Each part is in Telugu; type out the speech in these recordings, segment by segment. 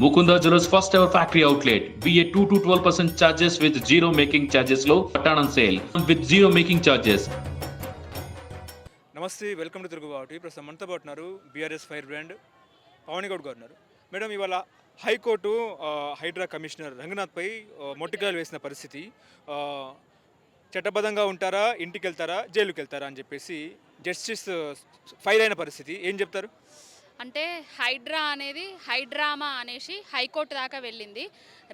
Mukunda Jewelers first ever factory outlet. BA 2 to 12% charges with zero making charges low. Pattern sale with zero making charges నమస్తే వెల్కమ్ టు తిరుగుబాటు ప్రస్తుతం మనతో పాటు ఉన్నారు BRS fire brand Pawan Goud గారు ఉన్నారు. మేడం ఇవాళ హైకోర్టు హైడ్రా కమిషనర్ రంగనాథ్పై ఆ, మొట్టికాయలు వేసిన పరిస్థితి. చట్టబద్ధంగా ఉంటారా ఇంటికి వెళ్తారా జైలుకి వెళ్తారా అని చెప్పేసి జస్టిస్ ఫైర్ అయిన పరిస్థితి. ఏం చెప్తారు? అంటే హైడ్రా అనేది హైడ్రామా అనేసి హైకోర్టు దాకా వెళ్ళింది.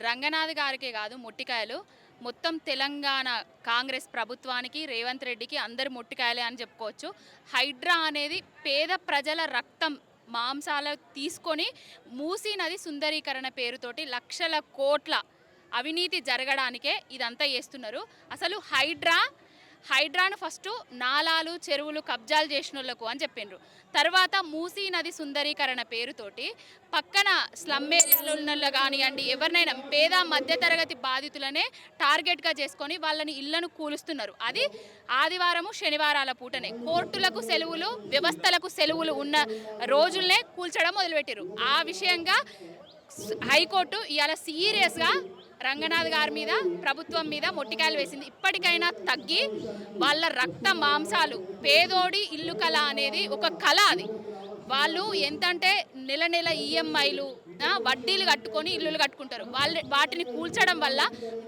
రంగనాథ్ గారికే కాదు మొట్టికాయలు. మొత్తం తెలంగాణ కాంగ్రెస్ ప్రభుత్వానికి రేవంత్ రెడ్డికి అందరు మొట్టికాయలే అని చెప్పుకోవచ్చు. హైడ్రా అనేది పేద ప్రజల రక్తం మాంసాలు తీసుకొని మూసీ నది సుందరీకరణ పేరుతోటి లక్షల కోట్ల అవినీతి జరగడానికే ఇదంతా చేస్తున్నారు. అసలు హైడ్రా హైడ్రాను ఫస్ట్ నాలాలు చెరువులు కబ్జాలు చేసిన వాళ్ళకు అని చెప్పిండ్రు తర్వాత మూసీ నది సుందరీకరణ పేరుతోటి పక్కన స్లమ్ ఏరియాలో కానివ్వండి ఎవరినైనా పేద మధ్యతరగతి బాధితులనే టార్గెట్గా చేసుకొని వాళ్ళని ఇళ్ళను కూలుస్తున్నారు. అది ఆదివారము శనివారాల పూటనే. కోర్టులకు సెలవులు వ్యవస్థలకు సెలవులు ఉన్న రోజుల్నే కూల్చడం మొదలుపెట్టారు ఆ విషయంగా హైకోర్టు ఇవాళ సీరియస్గా రంగనాథ్ గారి మీద ప్రభుత్వం మీద మొట్టికాయలు వేసింది. ఇప్పటికైనా తగ్గి వాళ్ళ రక్త మాంసాలు పేదోడి ఇల్లు కళ అనేది ఒక కళ అది. వాళ్ళు ఎంతంటే నెల నెల ఈఎంఐలు వడ్డీలు కట్టుకొని ఇల్లులు కట్టుకుంటారు. వాళ్ళ వాటిని కూల్చడం వల్ల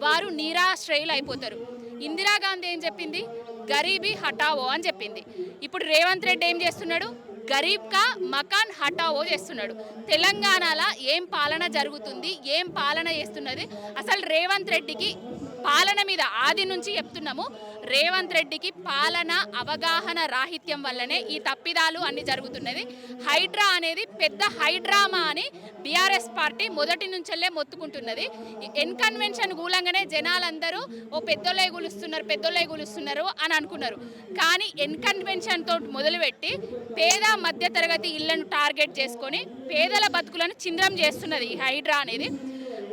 వారు నిరాశ్రయులు అయిపోతారు ఇందిరాగాంధీ ఏం చెప్పింది? గరీబీ హఠావో అని చెప్పింది. ఇప్పుడు రేవంత్ రెడ్డి ఏం చేస్తున్నాడు? గరీబ్ కా మకాన్ హటావో చేస్తున్నాడు. తెలంగాణలో ఏం పాలన జరుగుతుంది ఏం పాలన చేస్తున్నది అసలు రేవంత్ రెడ్డికి పాలన మీద ఆది నుంచి చెప్తున్నాము. రేవంత్ రెడ్డికి పాలన అవగాహన రాహిత్యం వల్లనే ఈ తప్పిదాలు అన్ని జరుగుతున్నది. హైడ్రా అనేది పెద్ద హైడ్రామా అని బీఆర్ఎస్ పార్టీ మొదటి నుంచెల్లే మొత్తుకుంటున్నది. ఎన్కన్వెన్షన్ కూలంగానే జనాలందరూ ఓ పెద్దోళ్ళే గులుస్తున్నారు పెద్దోళ్ళే గులుస్తున్నారు అని అనుకున్నారు. కానీ ఎన్కన్వెన్షన్ తోటి మొదలుపెట్టి పేద మధ్యతరగతి ఇళ్ళను టార్గెట్ చేసుకొని పేదల బతుకులను చింద్రం చేస్తున్నది ఈ హైడ్రా అనేది.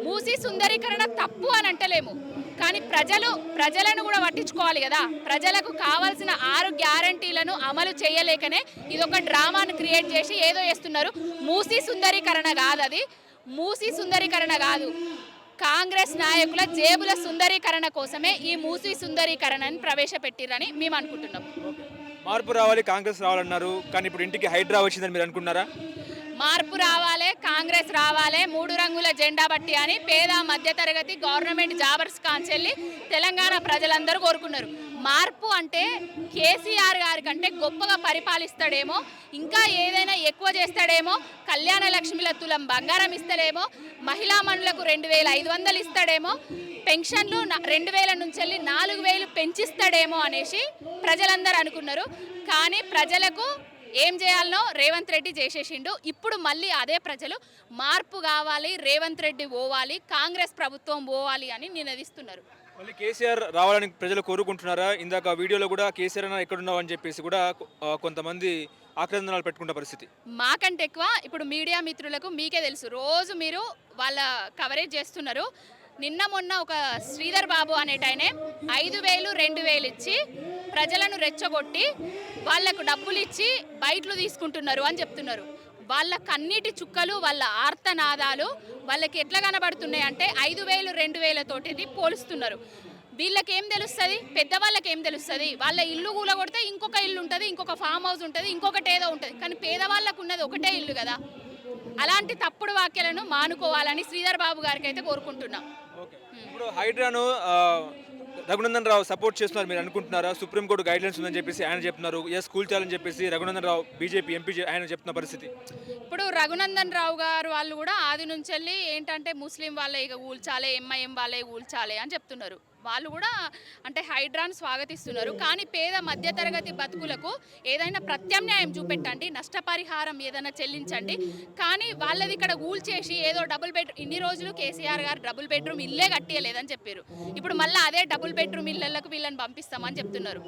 మూసి సుందరీకరణ తప్పు అని అంటలేము. కానీ ప్రజలు ప్రజలను కూడా పట్టించుకోవాలి కదా. ప్రజలకు కావాల్సిన ఆరు గ్యారంటీలను అమలు చేయలేకనే ఇది ఒక డ్రామాను క్రియేట్ చేసి ఏదో చేస్తున్నారు. మూసి సుందరీకరణ కాదు అది. మూసి సుందరీకరణ కాదు. కాంగ్రెస్ నాయకుల జేబుల సుందరీకరణ కోసమే ఈ మూసి సుందరీకరణని ప్రవేశపెట్టిరని మేము అనుకుంటున్నాం మార్పు రావాలి కాంగ్రెస్ రావాలన్నారు. కానీ ఇప్పుడు ఇంటికి హైడ్రా వచ్చిందని మీరు అనుకున్నారా మార్పు రావాలి కాంగ్రెస్ రావాలి మూడు రంగుల జెండా బట్టి అని పేద మధ్యతరగతి గవర్నమెంట్ జాబర్స్ కాన్చెల్లి తెలంగాణ ప్రజలందరూ కోరుకున్నారు. మార్పు అంటే కేసీఆర్ గారి కంటే గొప్పగా పరిపాలిస్తాడేమో ఇంకా ఏదైనా ఎక్కువ చేస్తాడేమో కళ్యాణ లక్ష్మిల తులం బంగారం ఇస్తాడేమో మహిళా మనులకు రెండు వేల ఐదు వందలు ఇస్తాడేమో పెన్షన్లు రెండు వేల నుంచి వెళ్ళి నాలుగు వేలు పెంచిస్తాడేమో అనేసి ప్రజలందరూ అనుకున్నారు. కానీ ప్రజలకు ఏం చేయాలనో రేవంత్ రెడ్డి చేసేసిండు. ఇప్పుడు మళ్ళీ అదే ప్రజలు మార్పు కావాలి రేవంత్ రెడ్డి పోవాలి కాంగ్రెస్ ప్రభుత్వం పోవాలి అని నినదిస్తున్నారు. మళ్ళీ కేసీఆర్ రావాలని ప్రజలు కోరుకుంటున్నారా? ఇందాక వీడియోలో కూడా కేసీఆర్ అన్న ఎక్కడున్నావు అని చెప్పేసి కూడా కొంతమంది ఆక్రందనాలు పెట్టుకున్న పరిస్థితి. మాకంటే ఎక్కువ ఇప్పుడు మీడియా మిత్రులకు మీకే తెలుసు. రోజు మీరు వాళ్ళ కవరేజ్ చేస్తున్నారు. నిన్న మొన్న ఒక శ్రీధర్ బాబు అనేటైనే ఐదు వేలు రెండు వేలు ఇచ్చి ప్రజలను రెచ్చగొట్టి వాళ్ళకు డబ్బులు ఇచ్చి బయటలు తీసుకుంటున్నారు అని చెప్తున్నారు. వాళ్ళ కన్నీటి చుక్కలు వాళ్ళ ఆర్తనాదాలు వాళ్ళకి ఎట్లా కనబడుతున్నాయి అంటే ఐదు వేలు రెండు వేలతోటి పోలుస్తున్నారు. వీళ్ళకేం తెలుస్తుంది? పెద్దవాళ్ళకి ఏం తెలుస్తుంది? వాళ్ళ ఇల్లు కూలగొడితే ఇంకొక ఇల్లు ఉంటుంది ఇంకొక ఫామ్ హౌస్ ఉంటుంది ఇంకొకటి ఏదో ఉంటుంది. కానీ పేదవాళ్ళకు ఉన్నది ఒకటే ఇల్లు కదా. అలాంటి తప్పుడు వాక్యాలను మానుకోవాలని శ్రీధర్ బాబు గారికి అయితే కోరుకుంటున్నాం. ఇప్పుడు హైడ్రాను రఘునందన్ రావు సపోర్ట్ చేస్తున్నారు మీరు అనుకుంటున్నారా? సుప్రీంకోర్టు గైడ్లైన్స్ ఉందని చెప్పేసి ఆయన చెప్తున్నారు. ఎస్ స్కూల్ చేయాలని చెప్పేసి రఘునందన్ రావు బీజేపీ ఎంపీ ఆయన చెప్తున్న పరిస్థితి? ఇప్పుడు రఘునందన్ రావు గారు వాళ్ళు కూడా ఆది నుంచి వెళ్ళి ఏంటంటే ముస్లిం వాళ్ళే ఇక కూల్చాలి ఎంఐఎం వాళ్ళే కూల్చాలి అని చెప్తున్నారు. వాళ్ళు కూడా అంటే హైడ్రాన్ స్వాగతిస్తున్నారు. కానీ పేద మధ్యతరగతి బతుకులకు ఏదైనా ప్రత్యామ్నాయం చూపెట్టండి నష్టపరిహారం ఏదైనా చెల్లించండి. కానీ వాళ్ళది ఇక్కడ ఊల్చేసి ఏదో డబుల్ బెడ్రూమ్ ఇన్ని రోజులు కేసీఆర్ గారు డబుల్ బెడ్రూమ్ ఇల్లే కట్టియలేదని చెప్పారు. ఇప్పుడు మళ్ళీ అదే డబుల్ బెడ్రూమ్ ఇళ్ళకు వీళ్ళని పంపిస్తామని చెప్తున్నారు.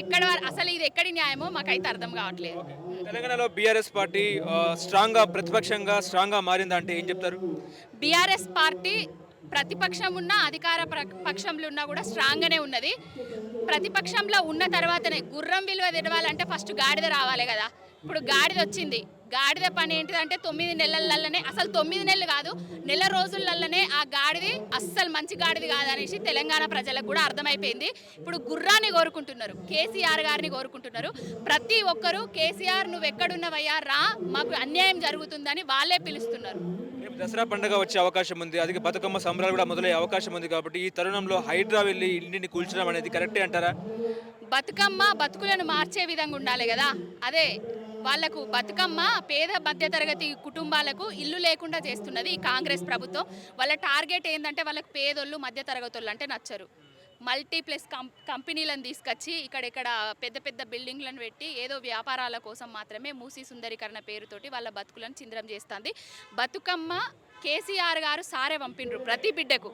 ఎక్కడ అసలు ఇది ఎక్కడి న్యాయమో మాకైతే అర్థం కావట్లేదు. తెలంగాణలో బీఆర్ఎస్ పార్టీ స్ట్రాంగ్గా ప్రతిపక్షంగా స్ట్రాంగ్గా మారిందా అంటే ఏం చెప్తారు? బీఆర్ఎస్ పార్టీ ప్రతిపక్షం ఉన్నా అధికార ప్ర- పక్షంలో ఉన్నా కూడా స్ట్రాంగ్గానే ఉన్నది. ప్రతిపక్షంలో ఉన్న తర్వాతనే గుర్రం విలువ తెలవాలంటే ఫస్ట్ గాడిద రావాలి కదా. ఇప్పుడు గాడిద వచ్చింది. గాడిద పని ఏంటిదంటే తొమ్మిది నెలలల్లోనే అసలు తొమ్మిది నెలలు కాదు నెల రోజులల్లోనే ఆ గాడిది అస్సలు మంచి గాడిది కాదనేసి తెలంగాణ ప్రజలకు కూడా అర్థమైపోయింది. ఇప్పుడు గుర్రాన్ని కోరుకుంటున్నారు కేసీఆర్ గారిని కోరుకుంటున్నారు. ప్రతి ఒక్కరూ కేసీఆర్ నువ్వు ఎక్కడున్నవయ్యా రా మాకు అన్యాయం జరుగుతుందని వాళ్ళే పిలుస్తున్నారు. దసరా పండుగ వచ్చే అవకాశం ఉంది. అది బతుకమ్మ సంబరాలు కూడా మొదలయ్యే అవకాశం ఉంది కాబట్టి ఈ తరుణంలో హైడ్రా వెళ్ళి ఇంటిని కూల్చడం అనేది కరెక్టే అంటారా? బతుకమ్మ బతుకులను మార్చే విధంగా ఉండాలి కదా. అదే వాళ్ళకు బతుకమ్మ పేద మధ్యతరగతి కుటుంబాలకు ఇల్లు లేకుండా చేస్తున్నది ఈ కాంగ్రెస్ ప్రభుత్వం. వాళ్ళ టార్గెట్ ఏంటంటే వాళ్ళకి పేదోళ్ళు మధ్యతరగతి వాళ్ళు అంటే నచ్చరు. మల్టీప్లెక్స్ కం కంపెనీలను తీసుకొచ్చి ఇక్కడ పెద్ద పెద్ద బిల్డింగ్లను పెట్టి ఏదో వ్యాపారాల కోసం మాత్రమే మూసీ సుందరీకరణ పేరుతోటి వాళ్ళ బతుకులను చింద్రం చేస్తుంది. బతుకమ్మ కేసీఆర్ గారు సారే పంపిండ్రు ప్రతి బిడ్డకు.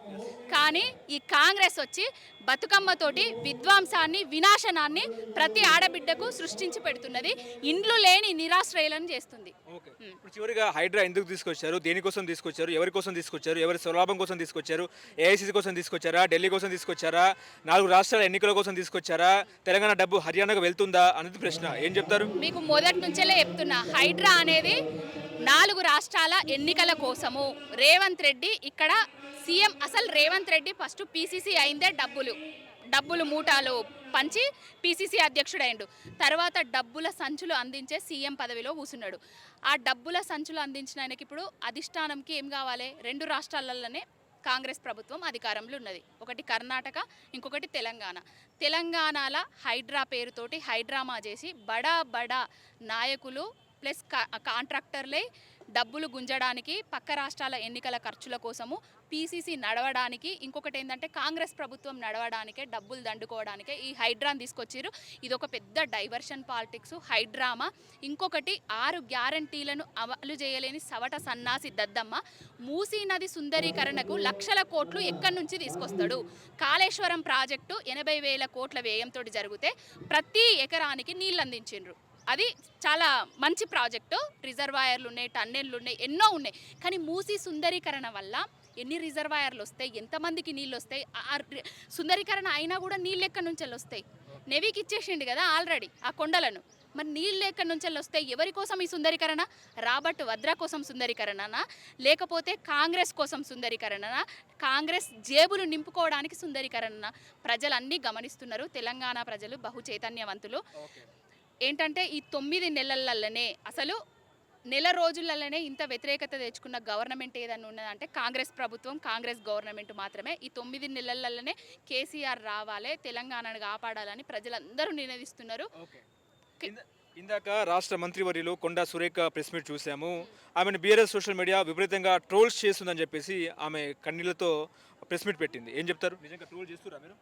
కానీ ఈ కాంగ్రెస్ వచ్చి బతుకమ్మతోటి విధ్వంసాన్ని వినాశనాన్ని ప్రతి ఆడబిడ్డకు సృష్టించి పెడుతున్నది. ఇండ్లు లేని నిరాశ్రయులను చేస్తుంది. ఓకే. ఇప్పుడు చివరిగా హైడ్రా ఎందుకు తీసుకొచ్చారు? దేనికోసం తీసుకొచ్చారు? ఎవరి కోసం తీసుకొచ్చారు? ఎవరి స్వలాభం కోసం తీసుకొచ్చారు? ఏఐసీసీ కోసం తీసుకొచ్చారా? ఢిల్లీ కోసం తీసుకొచ్చారా? నాలుగు రాష్ట్రాల ఎన్నికల కోసం తీసుకొచ్చారా? తెలంగాణ డబ్బు హర్యానాకు వెళ్తుందా? అనేది ప్రశ్న. ఏం చెప్తారు? మీకు మొదటి నుంచేలే చెప్తున్నా. హైడ్రా అనేది నాలుగు రాష్ట్రాల ఎన్నికల కోసము. రేవంత్ రెడ్డి ఇక్కడ సీఎం అసలు రేవంత్ రెడ్డి ఫస్ట్ పీసీసీ అయిందే డబ్బులు. డబ్బులు మూటాలు పంచి పీసీసీ అధ్యక్షుడైండు. తర్వాత డబ్బుల సంచులు అందించే సీఎం పదవిలో కూర్చున్నాడు ఆ డబ్బుల సంచులు అందించిన ఆయనకి ఇప్పుడు అధిష్టానంకి ఏం కావాలి? రెండు రాష్ట్రాలలోనే కాంగ్రెస్ ప్రభుత్వం అధికారంలో ఉన్నది. ఒకటి కర్ణాటక ఇంకొకటి తెలంగాణ. తెలంగాణల హైడ్రా పేరుతోటి హైడ్రామా చేసి బడా బడా నాయకులు ప్లస్ కా- కాంట్రాక్టర్లే డబ్బులు గుంజడానికి పక్క రాష్ట్రాల ఎన్నికల ఖర్చుల కోసము పీసీసీ నడవడానికి ఇంకొకటి ఏంటంటే కాంగ్రెస్ ప్రభుత్వం నడవడానికే డబ్బులు దండుకోవడానికే ఈ హైడ్రాన్ తీసుకొచ్చారు ఇది ఒక పెద్ద డైవర్షన్ పాలిటిక్స్ హైడ్రామా. ఇంకొకటి ఆరు గ్యారంటీలను అమలు చేయలేని సవట సన్నాసి దద్దమ్మ. మూసీ నది సుందరీకరణకు లక్షల కోట్లు ఎక్కడి నుంచి తీసుకొస్తాడు? కాళేశ్వరం ప్రాజెక్టు ఎనభై వేల కోట్ల వ్యయంతో జరిగితే ప్రతి ఎకరానికి నీళ్ళు అందించిండ్రు. అది చాలా మంచి ప్రాజెక్టు. రిజర్వాయర్లు ఉన్నాయి టన్నెళ్ళు ఉన్నాయి ఎన్నో ఉన్నాయి. కానీ మూసి సుందరీకరణ వల్ల ఎన్ని రిజర్వాయర్లు వస్తాయి ఎంతమందికి నీళ్ళు వస్తాయి ఆ సుందరీకరణ అయినా కూడా నీళ్ళు ఎక్కడి నుంచి వస్తాయి? నెవికి ఇచ్చేసిండు కదా ఆల్రెడీ ఆ కొండలను. మరి నీళ్ళు ఎక్కడి నుంచి వస్తాయి? ఎవరి కోసం ఈ సుందరీకరణ? రాబర్ట్ వద్రా కోసం సుందరీకరణనా? లేకపోతే కాంగ్రెస్ కోసం సుందరీకరణనా? కాంగ్రెస్ జేబులు నింపుకోవడానికి సుందరీకరణనా? ప్రజలన్నీ గమనిస్తున్నారు. తెలంగాణ ప్రజలు బహు చైతన్యవంతులు. ఏంటంటే ఈ తొమ్మిది నెలలలోనే అసలు నెల రోజులలోనే ఇంత వ్యతిరేకత తెచ్చుకున్న గవర్నమెంట్ ఏదైనా ఉన్నదంటే కాంగ్రెస్ ప్రభుత్వం కాంగ్రెస్ గవర్నమెంట్ మాత్రమే. ఈ తొమ్మిది నెలలలోనే కేసీఆర్ రావాలి తెలంగాణను కాపాడాలని ప్రజలందరూ నినదిస్తున్నారు. ఇందాక రాష్ట్ర మంత్రివర్యులు కొండా సురేఖ ప్రెస్ మీట్ చూసాము. ఆమెను బీఆర్ఎస్ సోషల్ మీడియా విపరీతంగా ట్రోల్స్ చేస్తుందని చెప్పేసి ఆమె కన్నీళ్ళతో ప్రెస్ మీట్ పెట్టింది. ఏం చెప్తారు? నిజంగా ట్రోల్ చేస్తురా మీరు?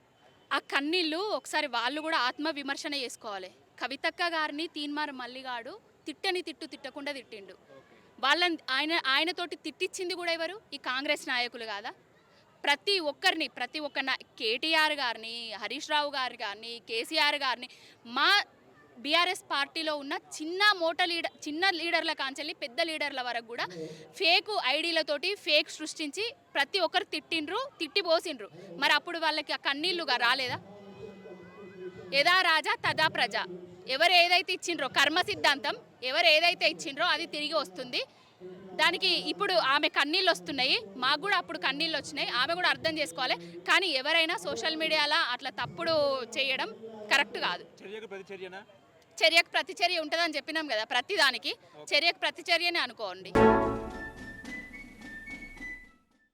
ఆ కన్నీళ్ళు ఒకసారి వాళ్ళు కూడా ఆత్మ విమర్శన చేసుకోవాలి. కవితక్క గారిని తీన్మార్ మల్లిగాడు తిట్టని తిట్టు తిట్టకుండా తిట్టిండు. వాళ్ళని ఆయన ఆయనతోటి తిట్టించింది కూడా ఎవరు? ఈ కాంగ్రెస్ నాయకులు కాదా? ప్రతి ఒక్కరిని ప్రతి ఒక్క కేటీఆర్ గారిని హరీష్ రావు గారు కానీ కేసీఆర్ గారిని మా బీఆర్ఎస్ పార్టీలో ఉన్న చిన్న మోట లీడర్ చిన్న లీడర్ల కాంచెల్లి పెద్ద లీడర్ల వరకు కూడా ఫేక్ ఐడీలతోటి ఫేక్ సృష్టించి ప్రతి ఒక్కరు తిట్టిండ్రు తిట్టి పోసిండ్రు. మరి అప్పుడు వాళ్ళకి ఆ కన్నీళ్ళుగా రాలేదా? యదా రాజా తదా ప్రజ. ఎవరు ఏదైతే ఇచ్చిండ్రో కర్మ సిద్ధాంతం ఎవరు ఏదైతే ఇచ్చిండ్రో అది తిరిగి వస్తుంది. దానికి ఇప్పుడు ఆమె కన్నీళ్ళు వస్తున్నాయి. మాకు కూడా అప్పుడు కన్నీళ్ళు వచ్చినాయి. ఆమె కూడా అర్థం చేసుకోవాలి. కానీ ఎవరైనా సోషల్ మీడియాలో అట్లా తప్పుడు చేయడం కరెక్ట్ కాదు. చర్యకు ప్రతిచర్య ఉంటుందని చెప్పినాం కదా ప్రతి దానికి చర్యకు ప్రతిచర్యనే అనుకోండి.